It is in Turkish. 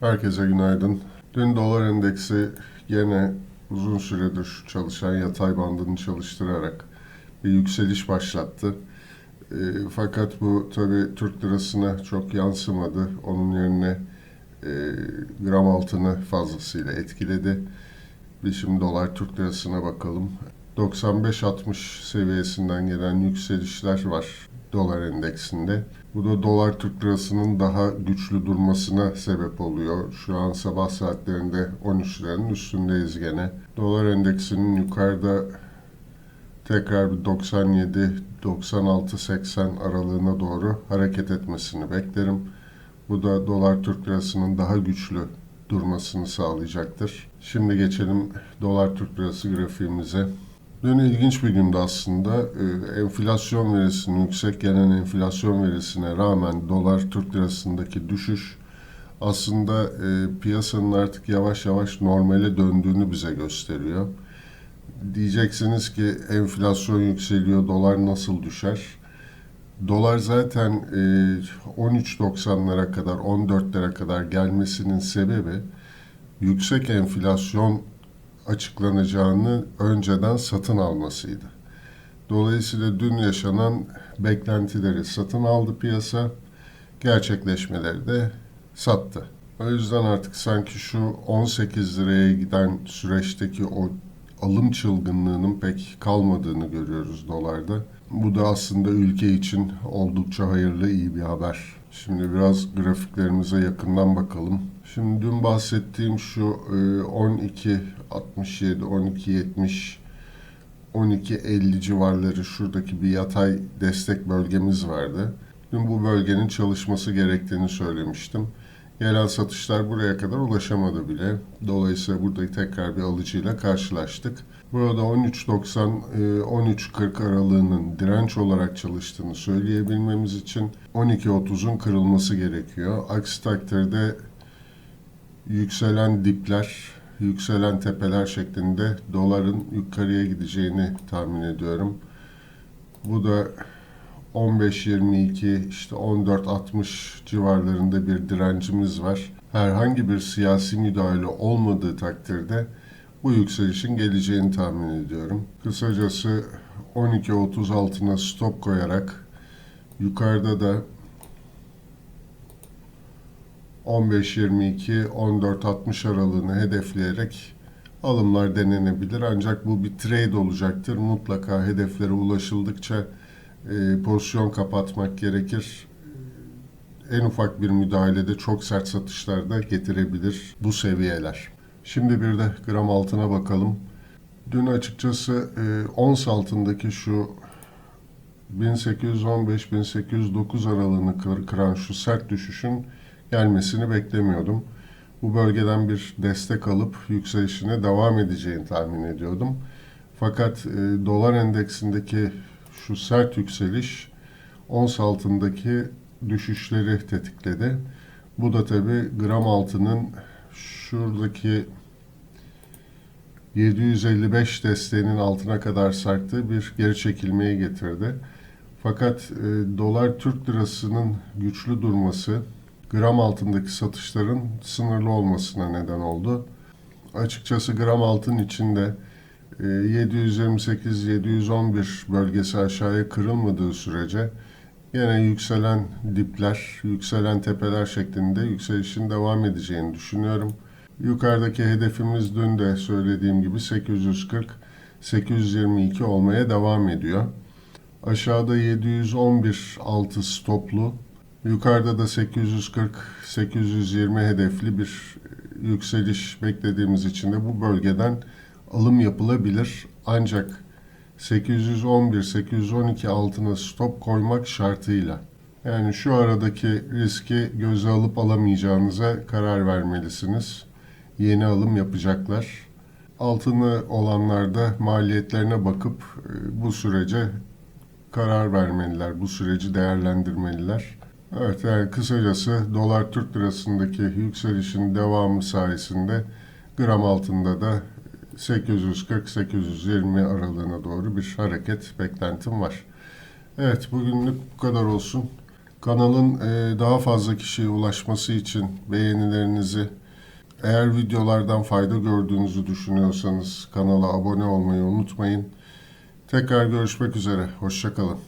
Herkese günaydın. Dün dolar endeksi yine uzun süredir çalışan yatay bandını çalıştırarak bir yükseliş başlattı. E, fakat bu tabi Türk lirasına çok yansımadı. Onun yerine e, gram altını fazlasıyla etkiledi. Bir şimdi dolar Türk lirasına bakalım. 95-60 seviyesinden gelen yükselişler var dolar endeksinde. Bu da dolar Türk lirasının daha güçlü durmasına sebep oluyor. Şu an sabah saatlerinde 13 liranın üstündeyiz gene. Dolar endeksinin yukarıda tekrar bir 97 96 80 aralığına doğru hareket etmesini beklerim. Bu da dolar Türk lirasının daha güçlü durmasını sağlayacaktır. Şimdi geçelim dolar Türk lirası grafiğimize. Dün ilginç bir gündü aslında. Ee, enflasyon verisinin, yüksek gelen enflasyon verisine rağmen dolar Türk lirasındaki düşüş aslında e, piyasanın artık yavaş yavaş normale döndüğünü bize gösteriyor. Diyeceksiniz ki enflasyon yükseliyor, dolar nasıl düşer? Dolar zaten e, 13.90'lara kadar, 14'lere kadar gelmesinin sebebi yüksek enflasyon açıklanacağını önceden satın almasıydı. Dolayısıyla dün yaşanan beklentileri satın aldı piyasa, gerçekleşmeleri de sattı. O yüzden artık sanki şu 18 liraya giden süreçteki o alım çılgınlığının pek kalmadığını görüyoruz dolarda. Bu da aslında ülke için oldukça hayırlı iyi bir haber. Şimdi biraz grafiklerimize yakından bakalım. Şimdi dün bahsettiğim şu e, 12 67 12 70 12 50 civarları şuradaki bir yatay destek bölgemiz vardı. Dün bu bölgenin çalışması gerektiğini söylemiştim. Gelen satışlar buraya kadar ulaşamadı bile. Dolayısıyla burada tekrar bir alıcıyla karşılaştık. Burada 13.90 13.40 aralığının direnç olarak çalıştığını söyleyebilmemiz için 12.30'un kırılması gerekiyor. Aksi takdirde yükselen dipler, yükselen tepeler şeklinde doların yukarıya gideceğini tahmin ediyorum. Bu da 15-22 işte 14-60 civarlarında bir direncimiz var. Herhangi bir siyasi müdahale olmadığı takdirde bu yükselişin geleceğini tahmin ediyorum. Kısacası 12.30 altına stop koyarak yukarıda da 15-22, 14-60 aralığını hedefleyerek alımlar denenebilir. Ancak bu bir trade olacaktır. Mutlaka hedeflere ulaşıldıkça e, pozisyon kapatmak gerekir. En ufak bir müdahalede çok sert satışlar da getirebilir bu seviyeler. Şimdi bir de gram altına bakalım. Dün açıkçası e, ons altındaki şu 1815-1809 aralığını kır, kıran şu sert düşüşün gelmesini beklemiyordum. Bu bölgeden bir destek alıp yükselişine devam edeceğini tahmin ediyordum. Fakat e, dolar endeksindeki şu sert yükseliş ons altındaki düşüşleri tetikledi. Bu da tabi gram altının şuradaki 755 desteğinin altına kadar sarktığı bir geri çekilmeyi getirdi. Fakat e, dolar Türk lirasının güçlü durması gram altındaki satışların sınırlı olmasına neden oldu. Açıkçası gram altın içinde 728-711 bölgesi aşağıya kırılmadığı sürece yine yükselen dipler, yükselen tepeler şeklinde yükselişin devam edeceğini düşünüyorum. Yukarıdaki hedefimiz dün de söylediğim gibi 840-822 olmaya devam ediyor. Aşağıda 711 altı stoplu, yukarıda da 840-820 hedefli bir yükseliş beklediğimiz için de bu bölgeden alım yapılabilir. Ancak 811-812 altına stop koymak şartıyla. Yani şu aradaki riski göze alıp alamayacağınıza karar vermelisiniz. Yeni alım yapacaklar. Altını olanlarda maliyetlerine bakıp e, bu sürece karar vermeliler. Bu süreci değerlendirmeliler. Evet yani kısacası dolar Türk lirasındaki yükselişin devamı sayesinde gram altında da 840-820 aralığına doğru bir hareket beklentim var. Evet bugünlük bu kadar olsun. Kanalın e, daha fazla kişiye ulaşması için beğenilerinizi, eğer videolardan fayda gördüğünüzü düşünüyorsanız kanala abone olmayı unutmayın. Tekrar görüşmek üzere. Hoşçakalın.